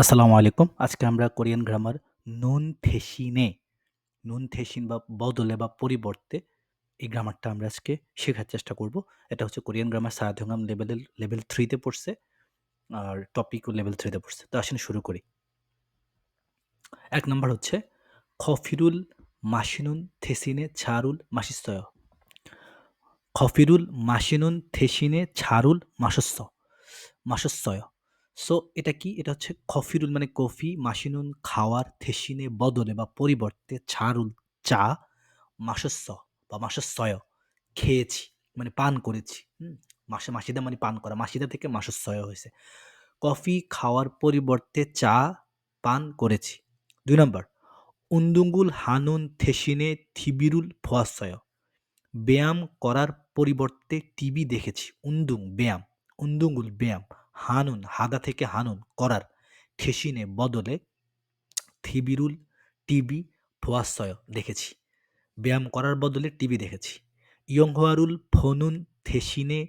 আসসালামু আলাইকুম। আজকে আমরা কোরিয়ান গ্রামার নুন থেসিনে, নুন থেসিন বা বদলে বা পরিবর্তে এই গ্রামারটা আমরা আজকে শেখার চেষ্টা করব। এটা হচ্ছে কোরিয়ান গ্রামার সারাধঙ্গাম লেভেলের লেভেল থ্রিতে পড়ছে। আর টপিকও লেভেল থ্রিতে পড়ছে। তো আসেন শুরু করি। এক নম্বর হচ্ছে, খফিরুল মাশিনুন থেসিনে ছারুল মাসিস্তয়। খফিরুল মাশিনুন থেসিনে ছারুল মাসস্য মাসস্যয়। সো এটা কি? এটা হচ্ছে খফিরুল মানে কফি, মাসিনুন খাওয়ার, থেসিনে বদলে বা পরিবর্তে, ছারুল চা, মাসস্য বা মাসস্যয় খেয়েছি মানে পান করেছি। মাসে মাসিদা মানে পান করা। মাসিদা থেকে মাসস্যয় হয়েছে। কফি খাওয়ার পরিবর্তে চা পান করেছি। দুই নম্বর উন্দুঙ্গুল হানুন থেসিনে থিবিরুল ফোয়াশ্বয়। ব্যায়াম করার পরিবর্তে টিভি দেখেছি। উন্দুং ব্যায়াম, উন্দুঙ্গুল ব্যায়াম, হানুন হাদা থেকে হানুন করার, থেসিনে বদলে, থিবিরুল টিভি, ফোয়াশ্বয় দেখেছি। ব্যায়াম করার বদলে টিভি দেখেছি। ইয়ংহোয়ারুল ফনুন থেসিনে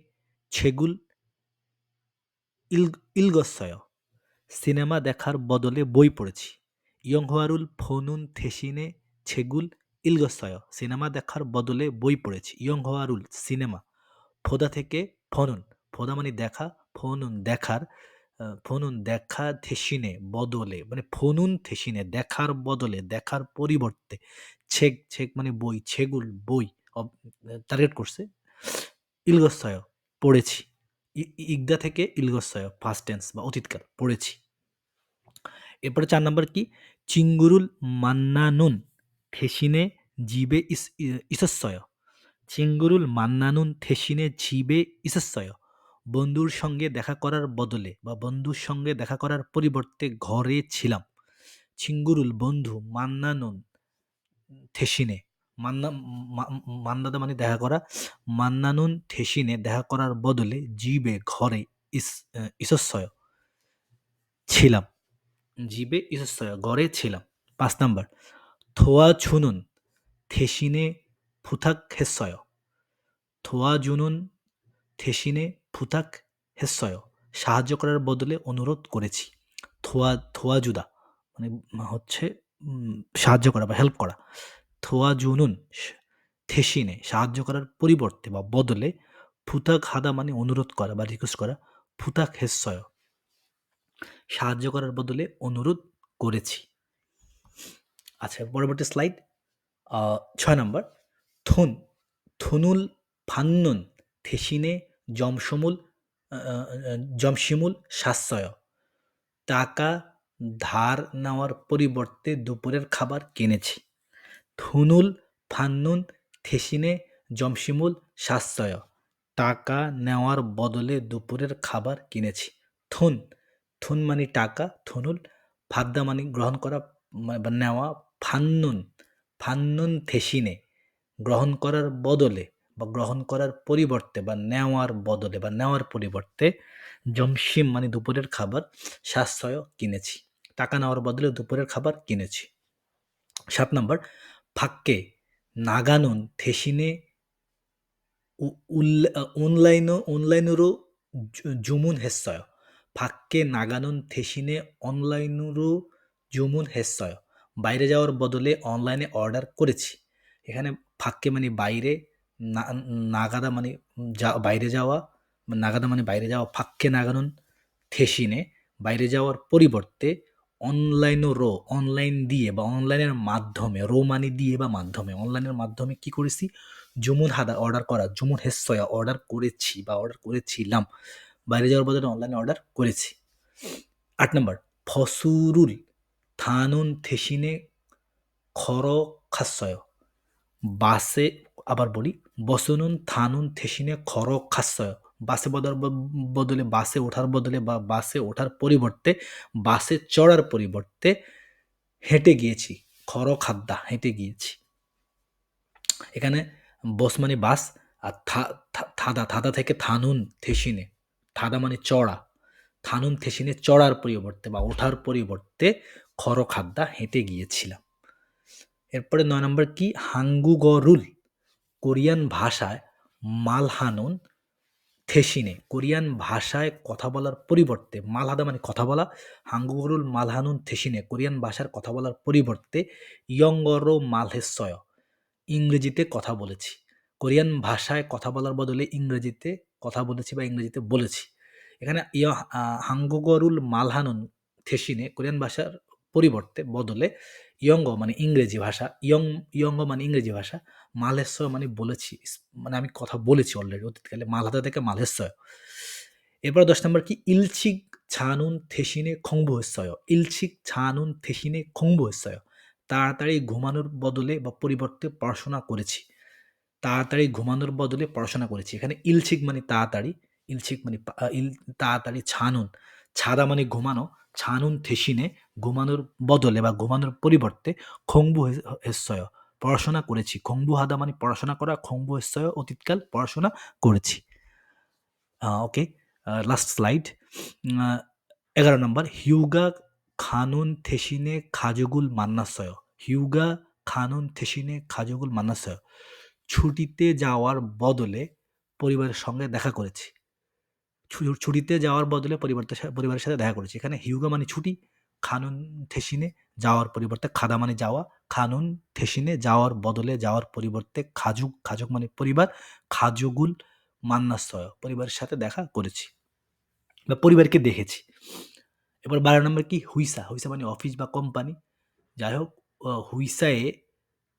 ছেগুল ইল ইলগস্যয় সিনেমা দেখার বদলে বই পড়েছি। ইয়ংহোয়ারুল ফনুন থেসিনে ছেগুল ইলগস্যয় সিনেমা দেখার বদলে বই পড়েছি। ইয়ংহোয়ারুল সিনেমা ফোদা থেকে ফনুন ফোদা মানে দেখা ফনুন দেখার ফনুন দেখা থেসিনে বদলে মানে ফনুন থেসিনে দেখার বদলে, দেখার পরিবর্তে ছেগ ছেগ মানে বই, ছেগুল বই টার্গেট করছে। ইলগস্যয় পড়েছি। ইগদা থেকে ইলগস্যয় ফার্স্ট টেন্স বা অতীতকাল পড়েছি। এরপরে ৪ নাম্বার কি? চিঙ্গুরুল মান্নানুন থেসিনে জিবে ইস, ই ইসস্যয়। চিঙ্গুরুল মান্নানুন থেসিনে জিবে ইসস্যয় বন্ধুর সঙ্গে দেখা করার বদলে বা বন্ধুর সঙ্গে দেখা করার পরিবর্তে ঘরে ছিলাম। চিঙ্গুরুল বন্ধু মান্নানুন থেসিনে মান্না মান্নাদা মানে দেখা করা। মান্নানুন থেসিনে দেখা করার বদলে জীবে ঘরে ইস আ ইসস্যয় ছিলাম। জীবে ইসস্যয় ঘরে ছিলাম। ৫ নাম্বার থোয়া ছুনুন থেসিনে ফুথাক থোয়া থোয়াজুনুন থেসিনে ফুথাক হেস্যয় সাহায্য করার বদলে অনুরোধ করেছি। থোয়া থোয়াজুদা মানে হচ্ছে সাহায্য করা বা হেল্প করা। থোয়া জুনুন থেসিনে, সাহায্য করার পরিবর্তে বা বদলে ফুতাক হাদা মানে অনুরোধ করা বা রিকোয়েস্ট করা। ফুতাক হেস্যয় সাহায্য করার বদলে অনুরোধ করেছি। আচ্ছা পরবর্তী স্লাইড ছয় নম্বর থুন, থুনুল ফান্নুন, থেসিনে আ জমশিমুল সাশ্রয় টাকা ধার নেওয়ার পরিবর্তে দুপুরের খাবার কিনেছি। থুনুল ফান্নুন থেসিনে জমশিমুল সাশ্রয় টাকা নেওয়ার বদলে দুপুরের খাবার কিনেছি। থুন থুন মানে টাকা, থুনুল ফাদ্দা মানে গ্রহণ করা নেওয়া, ফান্নুন ফান্নুন থেসিনে গ্রহণ করার বদলে বা গ্রহণ করার পরিবর্তে বা নেওয়ার বদলে বা নেওয়ার পরিবর্তে জমশিম মানে দুপুরের খাবার সাশ্রয় কিনেছি। টাকা নেওয়ার বদলে দুপুরের খাবার কিনেছি। সাত নম্বর, ফাক্কে নাগানুন, থেসিনে অনলাইনও, অনলাইনেরও জুমুন হেসয় ফাক্কে নাগানুন, থেসিনে অনলাইনেরও জুমুন হেসয় বাইরে যাওয়ার বদলে অনলাইনে অর্ডার করেছি। এখানে ফাক্কে মানে বাইরে না নাগাদা মানে যা বাইরে যাওয়া, নাগাদা মানে বাইরে যাওয়া, ফাক্কে নাগানুন থেসিনে বাইরে যাওয়ার পরিবর্তে অনলাইনও রো অনলাইন দিয়ে বা অনলাইনের মাধ্যমে রো মানি দিয়ে বা মাধ্যমে অনলাইনের মাধ্যমে কি করেছি? জুমুন হাদা অর্ডার করা, জুমুন হেস্যয়া অর্ডার করেছি বা অর্ডার করেছিলাম। বাইরে যাওয়ার বদলে অনলাইনে অর্ডার করেছি। আট নম্বর ফসুরুল থানুন থেসিনে খরখাস্যয় বাসে আবার বলি, বসনুন, থানুন, থেসিনে খরখাস্যয় বাসে বদল বদলে, বাসে ওঠার বদলে বা বাসে ওঠার পরিবর্তে, বাসে চড়ার পরিবর্তে হেঁটে গিয়েছি। খরখাদ্দা হেঁটে গিয়েছি। এখানে বস মানে বাস আর থাদা থাদা থেকে থানুন, থেসিনে থাদা মানে চড়া। থানুন, থেসিনে চড়ার পরিবর্তে বা ওঠার পরিবর্তে খরখাদ্দা হেঁটে গিয়েছিলাম। এরপরে নয় নম্বর কি? হাঙ্গুগরুল কোরিয়ান ভাষায় মালহানুন থেসিনে কোরিয়ান ভাষায় কথা বলার পরিবর্তে, মালহাদা মানে কথা বলা হাঙ্গুগরুল মালহানুন থেসিনে কোরিয়ান ভাষার কথা বলার পরিবর্তে ইয়ঙ্গরো মালহেসয় ইংরেজিতে কথা বলেছি। কোরিয়ান ভাষায় কথা বলার বদলে ইংরেজিতে কথা বলেছি বা ইংরেজিতে বলেছি। এখানে ইয় হাঙ্গুগরুল মালহানুন থেসিনে কোরিয়ান ভাষার পরিবর্তে বদলে ইয়ঙ্গ মানে ইংরেজি ভাষা ইয়ং ইয়ঙ্গ মানে ইংরেজি ভাষা মালহেশ্বর মানে বলেছি মানে আমি কথা বলেছি অলরেডি অতীতকালে মালহাদা থেকে মালহেশ্বর এরপর দশ নম্বর কি? ইলচিক ছানুন থেসিনে খংবুহস্যয়, ইলছিক ছানুন থেসিনে খংবুহস্যয়, তাড়াতাড়ি ঘুমানোর বদলে বা পরিবর্তে পড়াশোনা করেছি, তাড়াতাড়ি ঘুমানোর বদলে পড়াশোনা করেছি। এখানে ইলচিক মানে তাড়াতাড়ি, ইলছিক মানে ইল, তাড়াতাড়ি ছানুন, ছাদা মানে ঘুমানো, ছানুন থেসিনে ঘুমানোর বদলে বা ঘুমানোর পরিবর্তে খংবু হেস্যয় পড়াশোনা করেছি। খংবু হাদা মানে পড়াশোনা করা, খংবু হেস্যয় অতীতকাল পড়াশোনা করেছি। ওকে লাস্ট স্লাইড এগারো নম্বর, হিউগা খানুন থেসিনে খাজুগুল মান্নাসয়, হিউগা খানুন থেসিনে খাজুগুল মান্নাসয়, ছুটিতে যাওয়ার বদলে পরিবারের সঙ্গে দেখা করেছি। ছুটিতে যাওয়ার বদলে পরিবারের পরিবারের সাথে দেখা করেছি। এখানে হিউগা মানে ছুটি খানুন থেসিনে যাওয়ার পরিবর্তে খাদা মানে যাওয়া, খানুন থেসিনে যাওয়ার বদলে যাওয়ার পরিবর্তে খাজুক খাজুক মানে পরিবার, খাজুগুল মান্নাসয় পরিবারের সাথে দেখা করেছি বা পরিবারকে দেখেছি। এবার বারো নম্বর কি? হুইসা হুইসা মানে অফিস বা কোম্পানি। যাই হোক হুইসায়ে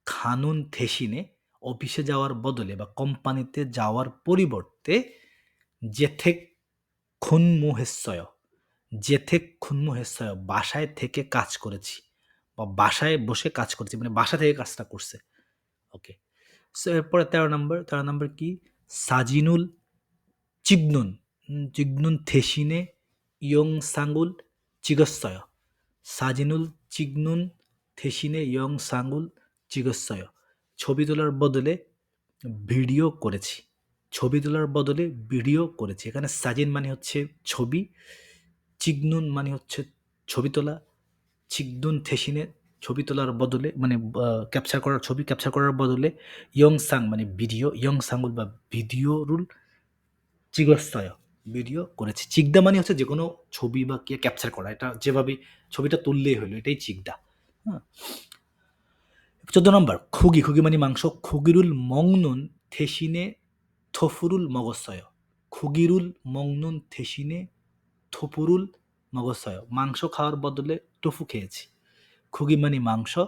খানুন থেসিনে অফিসে যাওয়ার বদলে বা কোম্পানিতে যাওয়ার পরিবর্তে জেথেক খুনমুহেশ্বয় জেথেক খুনমুহেশ্বয় বাসায় থেকে কাজ করেছি। বা বাসায় বসে কাজ করেছি মানে বাসা থেকে কাজটা করছে। ওকে সো এরপরে তেরো নম্বর তেরো নম্বর কি? সাজিনুল চিগনুন চিগনুন থেসিনে ইয়ং সাঙ্গুল চিগস্বয় সাজিনুল চিগনুন থেসিনে ইয়ং সাঙ্গুল চিগস্বয় ছবি তোলার বদলে ভিডিও করেছি। ছবি তোলার বদলে ভিডিও করেছি। এখানে সাজিন মানে হচ্ছে ছবি। চিগনুন মানে হচ্ছে ছবি তোলা, চিগনুন থেসিনে ছবি তোলার বদলে মানে ক্যাপচার করার ছবি ক্যাপচার করার বদলে ইয়ং সাং মানে ভিডিও ইয়ং সাঙ্গুল বা ভিডিও রুল চিগস্বয় ভিডিও করেছি। চিকদা মানে হচ্ছে যে কোনো ছবি বা কে ক্যাপচার করা, এটা যেভাবে ছবিটা তুললেই হলো, এটাই চিকদা হ্যাঁ। চোদ্দ নম্বর, খুগি খুগি মানে মাংস, খুগিরুল মংনুন থেসিনে থফুরুল মগসয় খুগিরুল মংনুন থেসিনে থপুরুল মগসয় মাংস খাওয়ার বদলে টফু খেয়েছি। খুগি মানে মাংস,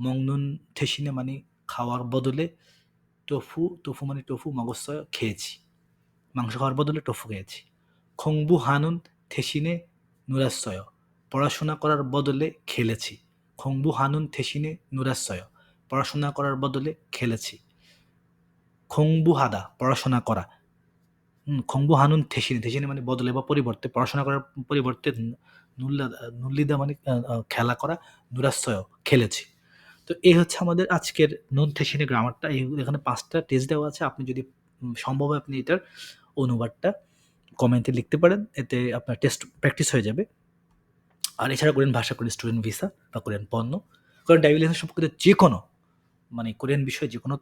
মংনুন ঠেসিনে মানে খাওয়ার বদলে টফু টফু মানে টফু মগসয় খেয়েছি। মাংস খাওয়ার বদলে টফু খেয়েছি। খংবু হানুন থেসিনে নুরাশ্রয় পড়াশোনা করার বদলে খেলেছি। খংবু হানুন থেসিনে নুরাশ্রয় পড়াশোনা করার বদলে খেলেছি। খংবু হাদা, পড়াশোনা করা। খংবু হানুন থেসিনে থেসিনে মানে বদলে বা পরিবর্তে, পড়াশোনা করার পরিবর্তে নুল্লা, নুল্লিদা মানে খেলা করা নুরাশ্রয় খেলেছি। তো এই হচ্ছে আমাদের আজকের নুন থেসিনে গ্রামারটা এই এখানে পাঁচটা টেস্ট দেওয়া আছে। আপনি যদি সম্ভব হয় আপনি এটার অনুবাদটা কমেন্টে লিখতে পারেন। এতে আপনার টেস্ট প্র্যাকটিস হয়ে যাবে। আর এছাড়া কোরিয়ান ভাষা, কোরিয়ান স্টুডেন্ট ভিসা বা কোরিয়ান পণ্য। কোরিয়ান ডাইভিলেন্স সম্পর্কিত যে কোনো মানে কোরিয়ান বিষয়ে যে কোনো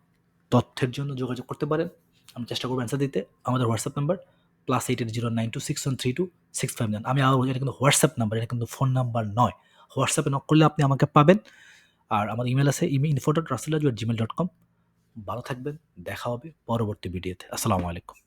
তথ্যের জন্য যোগাযোগ করতে পারেন। আমি চেষ্টা করব অ্যান্সার দিতে। আমাদের WhatsApp number plus eight eight zero nine two six one three two six five nine আমি আবার এটা কিন্তু হোয়াটসঅ্যাপ নাম্বার এটা কিন্তু ফোন নাম্বার নয়। হোয়াটসঅ্যাপে নক করলে আপনি আমাকে পাবেন। আর আমার ইমেল আছে ইমেল ইনফো ডট রাসুল্লাহ জিমেল ডট কম ভালো থাকবেন, দেখা হবে পরবর্তী ভিডিওতে আসসালামু আলাইকুম।